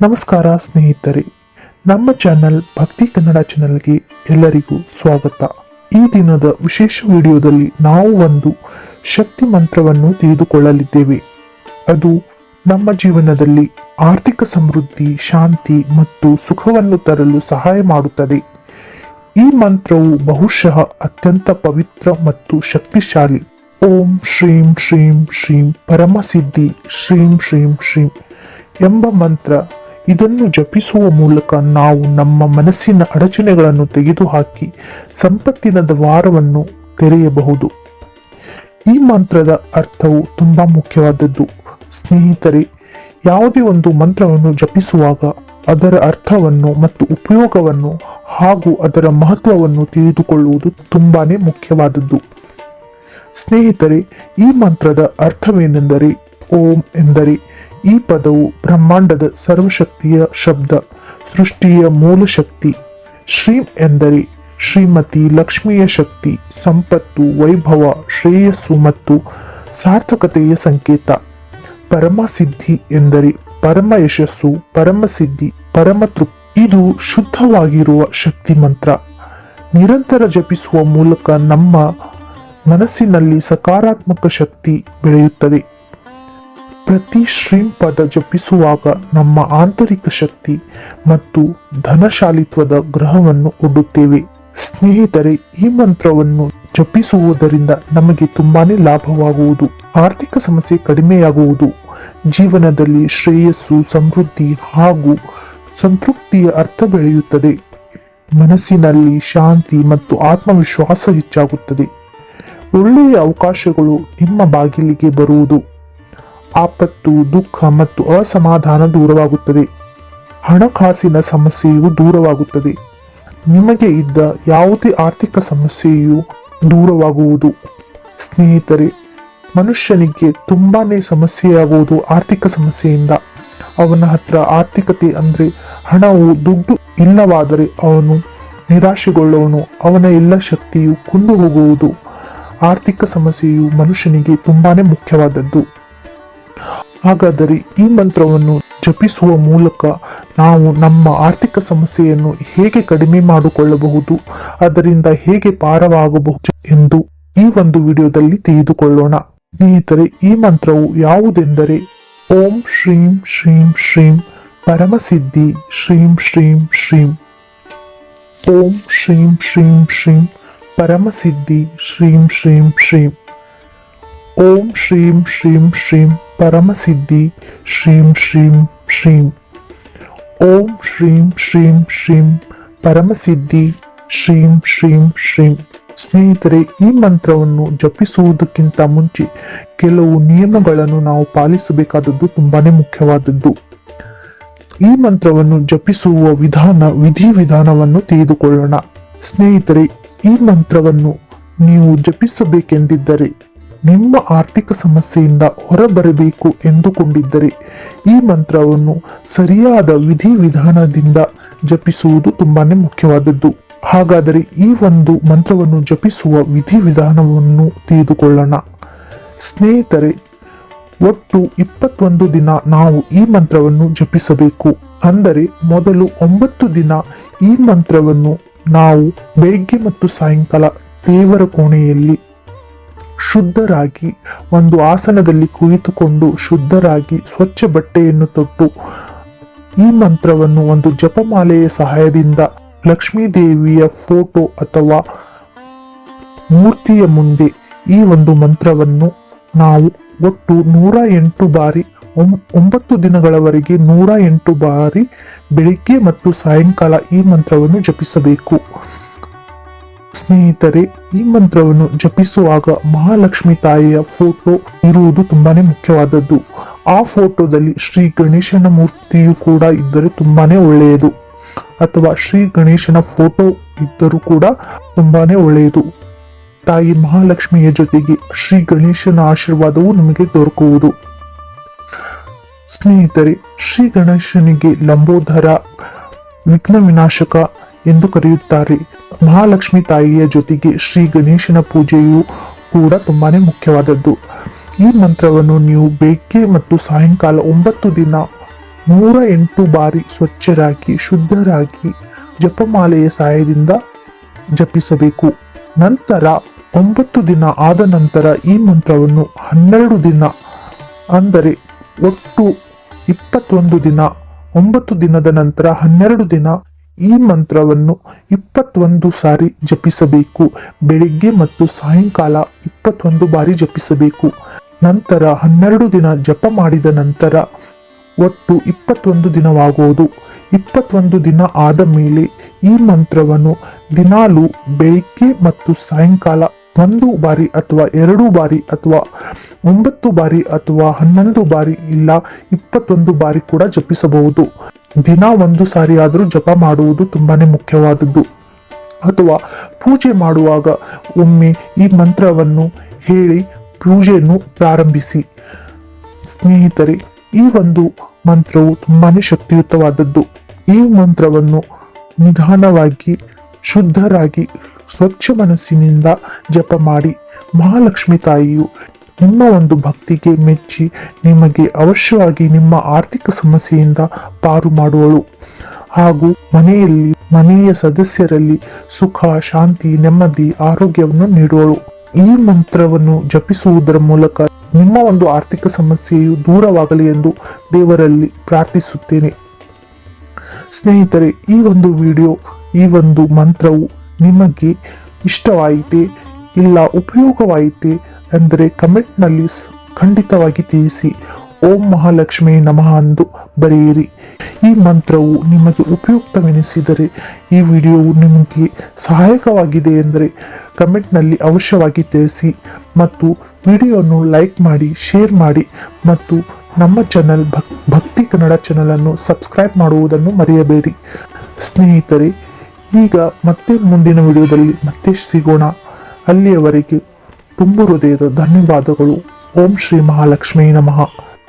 ನಮಸ್ಕಾರ ಸ್ನೇಹಿತರೆ, ನಮ್ಮ ಚಾನೆಲ್ ಭಕ್ತಿ ಕನ್ನಡ ಚಾನೆಲ್ಗೆ ಎಲ್ಲರಿಗೂ ಸ್ವಾಗತ. ಈ ದಿನದ ವಿಶೇಷ ವಿಡಿಯೋದಲ್ಲಿ ನಾವು ಒಂದು ಶಕ್ತಿ ಮಂತ್ರವನ್ನು ತೆಗೆದುಕೊಳ್ಳಲಿದ್ದೇವೆ ಅದು ನಮ್ಮ ಜೀವನದಲ್ಲಿ ಆರ್ಥಿಕ ಸಮೃದ್ಧಿ, ಶಾಂತಿ ಮತ್ತು ಸುಖವನ್ನು ತರಲು ಸಹಾಯ ಮಾಡುತ್ತದೆ. ಈ ಮಂತ್ರವು ಬಹುಶಃ ಅತ್ಯಂತ ಪವಿತ್ರ ಮತ್ತು ಶಕ್ತಿಶಾಲಿ. ಓಂ ಶ್ರೀಂ ಶ್ರೀಂ ಶ್ರೀಂ ಪರಮಸಿದ್ಧಿ ಶ್ರೀಂ ಶ್ರೀಂ ಶ್ರೀಂ ಎಂಬ ಮಂತ್ರ ಇದನ್ನು ಜಪಿಸುವ ಮೂಲಕ ನಾವು ನಮ್ಮ ಮನಸ್ಸಿನ ಅಡಚಣೆಗಳನ್ನು ತೆಗೆದುಹಾಕಿ ಸಂಪತ್ತಿನ ದ್ವಾರವನ್ನು ತೆರೆಯಬಹುದು. ಈ ಮಂತ್ರದ ಅರ್ಥವು ತುಂಬಾ ಮುಖ್ಯವಾದದ್ದು. ಸ್ನೇಹಿತರೆ, ಯಾವುದೇ ಒಂದು ಮಂತ್ರವನ್ನು ಜಪಿಸುವಾಗ ಅದರ ಅರ್ಥವನ್ನು ಮತ್ತು ಉಪಯೋಗವನ್ನು ಹಾಗೂ ಅದರ ಮಹತ್ವವನ್ನು ತಿಳಿದುಕೊಳ್ಳುವುದು ತುಂಬಾನೇ ಮುಖ್ಯವಾದದ್ದು. ಸ್ನೇಹಿತರೆ, ಈ ಮಂತ್ರದ ಅರ್ಥವೇನೆಂದರೆ ಓಂ ಎಂದರೆ ಈ ಪದವು ಬ್ರಹ್ಮಾಂಡದ ಸರ್ವಶಕ್ತಿಯ ಶಬ್ದ, ಸೃಷ್ಟಿಯ ಮೂಲ ಶಕ್ತಿ. ಶ್ರೀಂ ಎಂದರೆ ಶ್ರೀಮತಿ ಲಕ್ಷ್ಮಿಯ ಶಕ್ತಿ, ಸಂಪತ್ತು, ವೈಭವ, ಶ್ರೇಯಸ್ಸು ಮತ್ತು ಸಾರ್ಥಕತೆಯ ಸಂಕೇತ. ಪರಮಸಿದ್ಧಿ ಎಂದರೆ ಪರಮ ಯಶಸ್ಸು ಪರಮಸಿದ್ಧಿ ಪರಮ ತೃಪ್ತಿ. ಇದು ಶುದ್ಧವಾಗಿರುವ ಶಕ್ತಿ ಮಂತ್ರ. ನಿರಂತರ ಜಪಿಸುವ ಮೂಲಕ ನಮ್ಮ ಮನಸ್ಸಿನಲ್ಲಿ ಸಕಾರಾತ್ಮಕ ಶಕ್ತಿ ಬೆಳೆಯುತ್ತದೆ. ಪ್ರತಿ ಶ್ರೀಂ ಪದ ಜಪಿಸುವಾಗ ನಮ್ಮ ಆಂತರಿಕ ಶಕ್ತಿ ಮತ್ತು ಧನಶಾಲಿತ್ವದ ಗ್ರಹವನ್ನು ಒಡ್ಡುತ್ತೇವೆ. ಸ್ನೇಹಿತರೆ, ಈ ಮಂತ್ರವನ್ನು ಜಪಿಸುವುದರಿಂದ ನಮಗೆ ತುಂಬಾನೇ ಲಾಭವಾಗುವುದು. ಆರ್ಥಿಕ ಸಮಸ್ಯೆ ಕಡಿಮೆಯಾಗುವುದು. ಜೀವನದಲ್ಲಿ ಶ್ರೇಯಸ್ಸು, ಸಮೃದ್ಧಿ ಹಾಗೂ ಸಂತೃಪ್ತಿಯ ಅರ್ಥ ಬೆಳೆಯುತ್ತದೆ. ಮನಸ್ಸಿನಲ್ಲಿ ಶಾಂತಿ ಮತ್ತು ಆತ್ಮವಿಶ್ವಾಸ ಹೆಚ್ಚಾಗುತ್ತದೆ. ಒಳ್ಳೆಯ ಅವಕಾಶಗಳು ನಿಮ್ಮ ಬಾಗಿಲಿಗೆ ಬರುವುದು. ಆಪತ್ತು, ದುಃಖ ಮತ್ತು ಅಸಮಾಧಾನ ದೂರವಾಗುತ್ತದೆ. ಹಣಕಾಸಿನ ಸಮಸ್ಯೆಯು ದೂರವಾಗುತ್ತದೆ. ನಿಮಗೆ ಇದ್ದ ಯಾವುದೇ ಆರ್ಥಿಕ ಸಮಸ್ಯೆಯು ದೂರವಾಗುವುದು. ಸ್ನೇಹಿತರೆ, ಮನುಷ್ಯನಿಗೆ ತುಂಬಾನೇ ಸಮಸ್ಯೆಯಾಗುವುದು ಆರ್ಥಿಕ ಸಮಸ್ಯೆಯಿಂದ. ಅವನ ಹತ್ರ ಆರ್ಥಿಕತೆ ಅಂದರೆ ಹಣವು ದುಡ್ಡು ಇಲ್ಲವಾದರೆ ಅವನು ನಿರಾಶೆಗೊಳ್ಳುವನು. ಅವನ ಎಲ್ಲ ಶಕ್ತಿಯು ಕುಂದು ಹೋಗುವುದು ಆರ್ಥಿಕ ಸಮಸ್ಯೆಯು ಮನುಷ್ಯನಿಗೆ ತುಂಬಾ ಮುಖ್ಯವಾದದ್ದು. ಹಾಗಾದರೆ ಈ ಮಂತ್ರವನ್ನು ಜಪಿಸುವ ಮೂಲಕ ನಾವು ನಮ್ಮ ಆರ್ಥಿಕ ಸಮಸ್ಯೆಯನ್ನು ಹೇಗೆ ಕಡಿಮೆ ಮಾಡಿಕೊಳ್ಳಬಹುದು, ಅದರಿಂದ ಹೇಗೆ ಪಾರವಾಗಬಹುದು ಎಂದು ಈ ಒಂದು ವಿಡಿಯೋದಲ್ಲಿ ತಿಳಿದುಕೊಳ್ಳೋಣ. ಸ್ನೇಹಿತರೆ, ಈ ಮಂತ್ರವು ಯಾವುದೆಂದರೆ ಓಂ ಶ್ರೀಂ ಶ್ರೀಂ ಶ್ರೀಂ ಪರಮಸಿದ್ಧಿ ಶ್ರೀಂ ಶ್ರೀಂ ಶ್ರೀಂ ಓಂ ಶ್ರೀಂ ಶ್ರೀಂ ಶ್ರೀಂ ಪರಮಸಿದ್ಧಿ ಶ್ರೀಂ ಶ್ರೀಂ ಶ್ರೀಂ ಓಂ ಶ್ರೀಂ ಶ್ರೀಂ ಶ್ರೀಂ ಪರಮಸಿದ್ಧಿ, ಶ್ರೀಂ ಶ್ರೀಂ ಶ್ರೀಂ. ಓಂ ಶ್ರೀಂ ಶ್ರೀಂ ಶ್ರೀಂ ಪರಮಸಿದ್ಧಿ, ಶ್ರೀಂ ಶ್ರೀಂ ಶ್ರೀಂ. ಸ್ನೇಹಿತರೆ, ಈ ಮಂತ್ರವನ್ನು ಜಪಿಸುವುದಕ್ಕಿಂತ ಮುಂಚೆ ಕೆಲವು ನಿಯಮಗಳನ್ನು ನಾವು ಪಾಲಿಸಬೇಕಾದದ್ದು ತುಂಬಾನೇ ಮುಖ್ಯವಾದದ್ದು. ಈ ಮಂತ್ರವನ್ನು ಜಪಿಸುವ ವಿಧಾನ ವಿಧಿವಿಧಾನವನ್ನು ತಿಳಿದುಕೊಳ್ಳೋಣ. ಸ್ನೇಹಿತರೆ, ಈ ಮಂತ್ರವನ್ನು ನೀವು ಜಪಿಸಬೇಕೆಂದಿದ್ದರೆ ನಿಮ್ಮ ಆರ್ಥಿಕ ಸಮಸ್ಯೆಯಿಂದ ಹೊರಬರಬೇಕು ಎಂದುಕೊಂಡಿದ್ದರೆ ಈ ಮಂತ್ರವನ್ನು ಸರಿಯಾದ ವಿಧಿವಿಧಾನದಿಂದ ಜಪಿಸುವುದು ತುಂಬಾ ಮುಖ್ಯವಾದದ್ದು. ಹಾಗಾದರೆ ಈ ಒಂದು ಮಂತ್ರವನ್ನು ಜಪಿಸುವ ವಿಧಿವಿಧಾನವನ್ನು ತಿಳಿದುಕೊಳ್ಳೋಣ. ಸ್ನೇಹಿತರೆ, ಒಟ್ಟು ಇಪ್ಪತ್ತೊಂದು ದಿನ ನಾವು ಈ ಮಂತ್ರವನ್ನು ಜಪಿಸಬೇಕು. ಅಂದರೆ ಮೊದಲು ಒಂಬತ್ತು ದಿನ ಈ ಮಂತ್ರವನ್ನು ನಾವು ಬೆಳಗ್ಗೆ ಮತ್ತು ಸಾಯಂಕಾಲ ದೇವರ ಕೋಣೆಯಲ್ಲಿ ಶುದ್ಧರಾಗಿ ಒಂದು ಆಸನದಲ್ಲಿ ಕುಳಿತುಕೊಂಡು ಶುದ್ಧರಾಗಿ ಸ್ವಚ್ಛ ಬಟ್ಟೆಯನ್ನು ತೊಟ್ಟು ಈ ಮಂತ್ರವನ್ನು ಒಂದು ಜಪಮಾಲೆಯ ಸಹಾಯದಿಂದ ಲಕ್ಷ್ಮೀ ದೇವಿಯ ಫೋಟೋ ಅಥವಾ ಮೂರ್ತಿಯ ಮುಂದೆ ಈ ಒಂದು ಮಂತ್ರವನ್ನು ನಾವು ಒಟ್ಟು ನೂರ ಎಂಟು ಬಾರಿ ಒಂಬತ್ತು ದಿನಗಳವರೆಗೆ ನೂರ ಎಂಟು ಬಾರಿ ಬೆಳಿಗ್ಗೆ ಮತ್ತು ಸಾಯಂಕಾಲ ಈ ಮಂತ್ರವನ್ನು ಜಪಿಸಬೇಕು. ಸ್ನೇಹಿತರೆ, ಈ ಮಂತ್ರವನ್ನು ಜಪಿಸುವಾಗ ಮಹಾಲಕ್ಷ್ಮಿ ತಾಯಿಯ ಫೋಟೋ ಇರುವುದು ತುಂಬಾನೇ ಮುಖ್ಯವಾದದ್ದು. ಆ ಫೋಟೋದಲ್ಲಿ ಶ್ರೀ ಗಣೇಶನ ಮೂರ್ತಿಯು ಕೂಡ ಇದ್ದರೆ ತುಂಬಾನೇ ಒಳ್ಳೆಯದು. ಅಥವಾ ಶ್ರೀ ಗಣೇಶನ ಫೋಟೋ ಇದ್ದರೂ ಕೂಡ ತುಂಬಾನೇ ಒಳ್ಳೆಯದು. ತಾಯಿ ಮಹಾಲಕ್ಷ್ಮಿಯ ಜೊತೆಗೆ ಶ್ರೀ ಗಣೇಶನ ಆಶೀರ್ವಾದವು ನಿಮಗೆ ದೊರಕುವುದು. ಸ್ನೇಹಿತರೆ, ಶ್ರೀ ಗಣೇಶನಿಗೆ ಲಂಬೋದರ ವಿಘ್ನ ವಿನಾಶಕ ಎಂದು ಕರೆಯುತ್ತಾರೆ. ಮಹಾಲಕ್ಷ್ಮಿ ತಾಯಿಯ ಜೊತೆಗೆ ಶ್ರೀ ಗಣೇಶನ ಪೂಜೆಯು ಕೂಡ ತುಂಬಾನೇ ಮುಖ್ಯವಾದದ್ದು. ಈ ಮಂತ್ರವನ್ನು ನೀವು ಬೆಳಗ್ಗೆ ಮತ್ತು ಸಾಯಂಕಾಲ ಒಂಬತ್ತು ದಿನ ನೂರ ಎಂಟು ಬಾರಿ ಸ್ವಚ್ಛರಾಗಿ, ಶುದ್ಧರಾಗಿ ಜಪಮಾಲೆಯ ಸಹಾಯದಿಂದ ಜಪಿಸಬೇಕು. ನಂತರ ಒಂಬತ್ತು ದಿನ ಆದ ನಂತರ ಈ ಮಂತ್ರವನ್ನು ಹನ್ನೆರಡು ದಿನ, ಅಂದರೆ ಒಟ್ಟು ಇಪ್ಪತ್ತೊಂದು ದಿನ, ಒಂಬತ್ತು ದಿನದ ನಂತರ ಹನ್ನೆರಡು ದಿನ ಈ ಮಂತ್ರವನ್ನು ಇಪ್ಪತ್ತೊಂದು ಸಾರಿ ಜಪಿಸಬೇಕು. ಬೆಳಿಗ್ಗೆ ಮತ್ತು ಸಾಯಂಕಾಲ ಇಪ್ಪತ್ತೊಂದು ಬಾರಿ ಜಪಿಸಬೇಕು. ನಂತರ ಹನ್ನೆರಡು ದಿನ ಜಪ ಮಾಡಿದ ನಂತರ ಒಟ್ಟು ಇಪ್ಪತ್ತೊಂದು ದಿನವಾಗುವುದು ಇಪ್ಪತ್ತೊಂದು ದಿನ ಆದ ಮೇಲೆ ಈ ಮಂತ್ರವನ್ನು ದಿನಾಲು ಬೆಳಿಗ್ಗೆ ಮತ್ತು ಸಾಯಂಕಾಲ ಒಂದು ಬಾರಿ ಅಥವಾ ಎರಡು ಬಾರಿ ಅಥವಾ ಒಂಬತ್ತು ಬಾರಿ ಅಥವಾ ಹನ್ನೊಂದು ಬಾರಿ ಇಲ್ಲ, ಇಪ್ಪತ್ತೊಂದು ಬಾರಿ ಕೂಡ ಜಪಿಸಬಹುದು. ದಿನ ಒಂದು ಸಾರಿಯಾದರೂ ಜಪ ಮಾಡುವುದು ತುಂಬಾನೇ ಮುಖ್ಯವಾದದ್ದು. ಅಥವಾ ಪೂಜೆ ಮಾಡುವಾಗ ಒಮ್ಮೆ ಈ ಮಂತ್ರವನ್ನು ಹೇಳಿ ಪೂಜೆಯನ್ನು ಪ್ರಾರಂಭಿಸಿ. ಸ್ನೇಹಿತರೆ, ಈ ಒಂದು ಮಂತ್ರವು ತುಂಬಾನೇ ಶಕ್ತಿಯುತವಾದದ್ದು. ಈ ಮಂತ್ರವನ್ನು ನಿಧಾನವಾಗಿ, ಶುದ್ಧರಾಗಿ, ಸ್ವಚ್ಛ ಮನಸ್ಸಿನಿಂದ ಜಪ ಮಾಡಿ ಮಹಾಲಕ್ಷ್ಮಿ ತಾಯಿಯು ನಿಮ್ಮ ಒಂದು ಭಕ್ತಿಗೆ ಮೆಚ್ಚಿ ನಿಮಗೆ ಅವಶ್ಯವಾಗಿ ನಿಮ್ಮ ಆರ್ಥಿಕ ಸಮಸ್ಯೆಯಿಂದ ಪಾರು ಮಾಡುವಳು. ಹಾಗೂ ಮನೆಯಲ್ಲಿ ಮನೆಯ ಸದಸ್ಯರಲ್ಲಿ ಸುಖ, ಶಾಂತಿ, ನೆಮ್ಮದಿ, ಆರೋಗ್ಯವನ್ನು ನೀಡುವಳು. ಈ ಮಂತ್ರವನ್ನು ಜಪಿಸುವುದರ ಮೂಲಕ ನಿಮ್ಮ ಒಂದು ಆರ್ಥಿಕ ಸಮಸ್ಯೆಯು ದೂರವಾಗಲಿ ಎಂದು ದೇವರಲ್ಲಿ ಪ್ರಾರ್ಥಿಸುತ್ತೇನೆ. ಸ್ನೇಹಿತರೆ, ಈ ಒಂದು ವಿಡಿಯೋ, ಈ ಒಂದು ಮಂತ್ರವು ನಿಮಗೆ ಇಷ್ಟವಾಯಿತೆ, ಇಲ್ಲ ಉಪಯೋಗವಾಯಿತೆ ಅಂದರೆ ಕಮೆಂಟ್ನಲ್ಲಿ ಖಂಡಿತವಾಗಿ ತಿಳಿಸಿ. ಓಂ ಮಹಾಲಕ್ಷ್ಮಿ ನಮಃ ಎಂದು ಬರೆಯಿರಿ. ಈ ಮಂತ್ರವು ನಿಮಗೆ ಉಪಯುಕ್ತವೆನಿಸಿದರೆ ಈ ವಿಡಿಯೋವು ನಿಮಗೆ ಸಹಾಯಕವಾಗಿದೆ ಎಂದರೆ ಕಮೆಂಟ್ನಲ್ಲಿ ಅವಶ್ಯವಾಗಿ ತಿಳಿಸಿ ಮತ್ತು ವಿಡಿಯೋವನ್ನು ಲೈಕ್ ಮಾಡಿ, ಶೇರ್ ಮಾಡಿ ಮತ್ತು ನಮ್ಮ ಚಾನಲ್ ಭಕ್ ಭಕ್ತಿ ಕನ್ನಡ ಚಾನಲನ್ನು ಸಬ್ಸ್ಕ್ರೈಬ್ ಮಾಡುವುದನ್ನು ಮರೆಯಬೇಡಿ. ಸ್ನೇಹಿತರೆ, ಈಗ ಮತ್ತೆ ಮುಂದಿನ ವಿಡಿಯೋದಲ್ಲಿ ಮತ್ತೆ ಸಿಗೋಣ. ಅಲ್ಲಿಯವರೆಗೆ ತುಂಬು ಹೃದಯದ ಧನ್ಯವಾದಗಳು. ಓಂ ಶ್ರೀ ಮಹಾಲಕ್ಷ್ಮೀ ನಮಃ.